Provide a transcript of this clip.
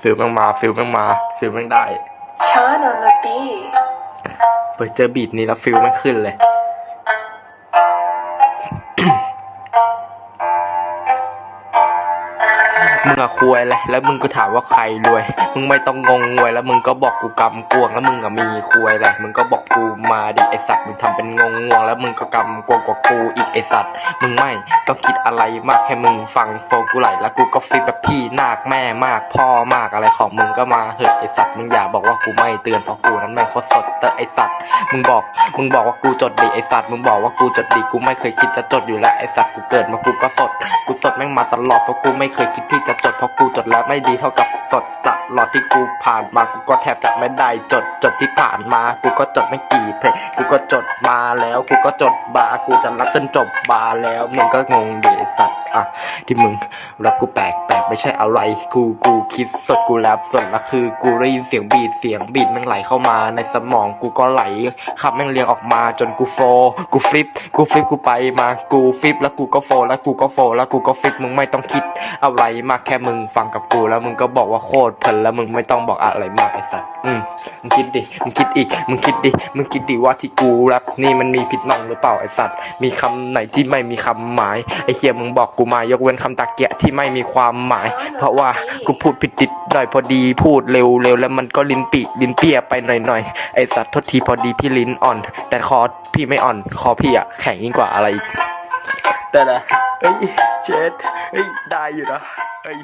ฟิลแม่งมาฟิลแม่งมาฟิลแม่งได้ Sean on the beat. ไปเจอบีทนี้แล้วฟิลแม่งขึ้นเลย มึงอะคุยแหละแล้วมึงก็ถามว่าใครรวย มึงไม่ต้องงงงวยแล้วมึงก็บอกกูกำกวง แล้วมึงอะมีคุยแหละมึงก็บอกกูมาดิไอสัตว์มึงทำเป็นงงงวง แล้วมึงก็กำกวงกว่ากูอีกไอสัตว์มึงไม่ต้องคิดอะไรมากแค่มึงฟังโฟกูไหลแล้วกูก็ฟิตแบบพี่นาคแม่มากพ่อมากอะไรของมึงก็มาเหอะไอสัตว์มึงอย่าบอกว่ากูไม่เตือนเพราะกูนั้นแม่งโคตรสดแต่ไอสัตว์มึงบอกมึงบอกว่ากูจดดิไอสัตว์มึงบอกว่ากูจดดิกูไม่เคยคิดจะจดอยู่แล้วไอสัตว์กูเกิดมากูก็สดกูสดแม่งมาตลอดเพราะกูไม่เคยคิดที่จะจดเพราะกูจดแล้วไม่ดีเท่ากับสดตลอดที่กูผ่านมากูก็แทบจะไม่ได้จดจดที่ผ่านมากูก็จดไม่กี่เพลงกูก็จดมาแล้วกูก็จดบากูจะรับจนจบบาแล้วมึงก็งงดิไอ้สัตว์อะที่มึงรับกูแปลกแปลกไม่ใช่อะไรกูกูคิดสดกูแรปสดละคือ กูได้ยินเสียงบีดเสียงบีดม่งไหลเข้ามาในสมองกูก็ไหลขับแม่งเรียงออกมาจนกูโฟ กูฟลิป กูฟลิปกูไปมากูฟลิปแล้วกูก็โฟ แล้วกูก็โฟ แล้วกูก็ฟลิปมึงไม่ต้องคิดอะไรมากแค่มึงฟังกับกูแล้วมึงก็บอกว่าโคตรเพลินแล้วมึงไม่ต้องบอกอะไรมากไอ้สัตว์อืมมึงคิดดิมึงคิดอีกมึงคิดดิมึงคิดดิว่าที่กูแรปนี่มันมีผิดน้องหรือเปล่าไอ้สัตว์มีคำไหนที่ไม่มีคำหมายไอ้เฮียมึงบอกกูมายกเว้นคำตะเกียะที่ไม่มีความหมาย เพราะว่ากูพูดผิดติดหน่อยพอดีพูดเร็วเร็วแล้วมันก็ลิ้นปีลิ้นเปียไปหน่อยหน่อยไอ้สัตว์โทษทีพอดีพี่ลิ้นอ่อน แต่คอพี่ไม่อ่อนคอพี่อะแข็งยิ่งกว่าอะไรอีกแต่ละเอ้ยเจ็ดเอ้ยได้อยู่นะเอ้ย